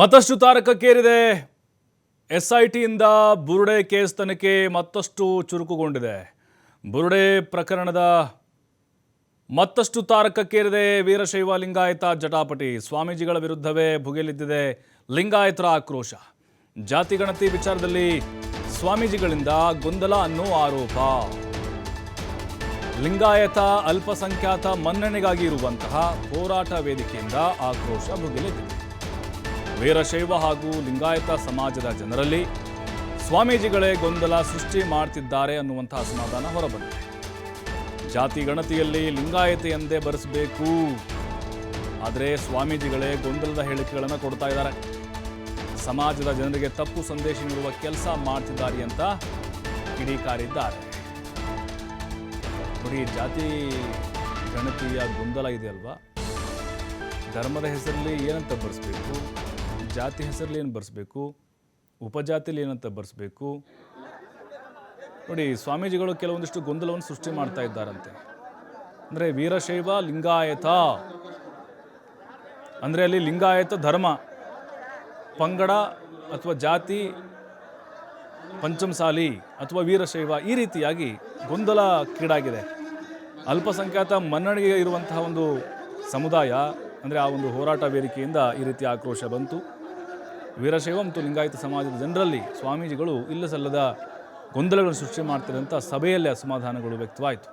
ಮತ್ತಷ್ಟು ತಾರಕಕ್ಕೇರಿದೆ. S I ಟಿಯಿಂದ Burude case ತನಿಖೆ ಮತ್ತಷ್ಟು ಚುರುಕುಗೊಂಡಿದೆ. ಬುರುಡೆ ಪ್ರಕರಣದ ಮತ್ತಷ್ಟು ತಾರಕಕ್ಕೇರಿದೆ. ವೀರಶೈವ ಲಿಂಗಾಯತ ಜಟಾಪಟಿ. ಸ್ವಾಮೀಜಿಗಳ ವಿರುದ್ಧವೇ ಭುಗಿಲಿದ್ದಿದೆ ಲಿಂಗಾಯತರ ಆಕ್ರೋಶ. ಜಾತಿ ಗಣತಿ ವಿಚಾರದಲ್ಲಿ ಸ್ವಾಮೀಜಿಗಳಿಂದ ಗೊಂದಲ ಅನ್ನೋ ಆರೋಪ. ಲಿಂಗಾಯತ ಅಲ್ಪಸಂಖ್ಯಾತ ಮನ್ನಣೆಗಾಗಿ ಇರುವಂತಹ ಹೋರಾಟ ವೇದಿಕೆಯಿಂದ ಆಕ್ರೋಶ ಭುಗಿಲೆದ್ದಿದೆ ವೀರಶೈವ ಹಾಗೂ ಲಿಂಗಾಯತ ಸಮಾಜದ ಜನರಲ್ಲಿ ಸ್ವಾಮೀಜಿಗಳೇ ಗೊಂದಲ ಸೃಷ್ಟಿ ಮಾಡ್ತಿದ್ದಾರೆ ಅನ್ನುವಂಥ ಅಸಮಾಧಾನ ಹೊರಬಂದಿದೆ. ಜಾತಿ ಗಣತಿಯಲ್ಲಿ ಲಿಂಗಾಯತ ಎಂದೇ ಬರೆಸಬೇಕು. ಆದರೆ ಸ್ವಾಮೀಜಿಗಳೇ ಗೊಂದಲದ ಹೇಳಿಕೆಗಳನ್ನು ಕೊಡ್ತಾ ಇದ್ದಾರೆ. ಸಮಾಜದ ಜನರಿಗೆ ತಪ್ಪು ಸಂದೇಶ ನೀಡುವ ಕೆಲಸ ಮಾಡ್ತಿದ್ದಾರೆ ಅಂತ ಕಿಡಿಕಾರಿದ್ದಾರೆ. ನೋಡಿ, ಜಾತಿ ಗಣತಿಯ ಗೊಂದಲ ಇದೆ ಅಲ್ವಾ? ಧರ್ಮದ ಹೆಸರಲ್ಲಿ ಏನಂತ ಬರೆಸ್ಬೇಕು? ಜಾತಿ ಹೆಸರಲ್ಲಿ ಏನು ಬರೆಸ್ಬೇಕು? ಉಪಜಾತಿಲಿ ಏನಂತ ಬರೆಸ್ಬೇಕು? ನೋಡಿ, ಸ್ವಾಮೀಜಿಗಳು ಕೆಲವೊಂದಿಷ್ಟು ಗೊಂದಲವನ್ನು ಸೃಷ್ಟಿ ಮಾಡ್ತಾ ಇದ್ದಾರಂತೆ. ಅಂದರೆ ವೀರಶೈವ ಲಿಂಗಾಯತ. ಅಂದರೆ ಅಲ್ಲಿ ಲಿಂಗಾಯತ ಧರ್ಮ. ಪಂಗಡ ಅಥವಾ ಜಾತಿ ಪಂಚಮಸಾಲಿ ಅಥವಾ ವೀರಶೈವ ಈ ರೀತಿಯಾಗಿ ಗೊಂದಲ ಕೀಡಾಗಿದೆ. ಅಲ್ಪಸಂಖ್ಯಾತ ಮನ್ನಣೆಗೆ ಇರುವಂತಹ ಒಂದು ಸಮುದಾಯ, ಅಂದರೆ ಆ ಒಂದು ಹೋರಾಟ ವೇದಿಕೆಯಿಂದ ಈ ರೀತಿ ಆಕ್ರೋಶ ಬಂತು. ವೀರಶೈವ ಮತ್ತು ಲಿಂಗಾಯತ ಸಮಾಜದ ಜನರಲ್ಲಿ ಸ್ವಾಮೀಜಿಗಳು ಇಲ್ಲ ಸಲ್ಲದ ಗೊಂದಲಗಳನ್ನು ಸೃಷ್ಟಿ ಮಾಡ್ತಿರುವಂಥ ಸಭೆಯಲ್ಲಿ ಅಸಮಾಧಾನಗಳು ವ್ಯಕ್ತವಾಯಿತು.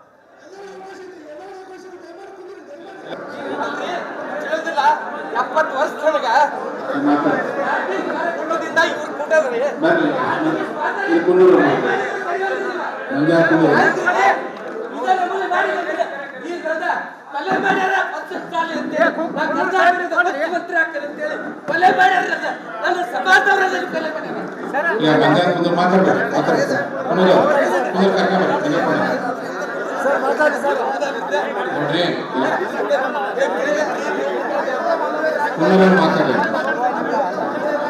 ತಿಳಿದಿಲ್ಲ ಎಪ್ಪತ್ತು ಕುಂದ್ರು ಕುಂದ್ರು ಕರ್ಕೊಂಡ್ಬರ್ರಿ ನೋಡ್ರಿ ಮಾತಾಡಿ ಮಾತಾಡಿ.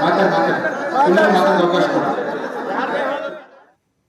ಮಾತಾಡಿ ಮಾತಾಡಿ ಅವಕಾಶ ಕೊಡಿ.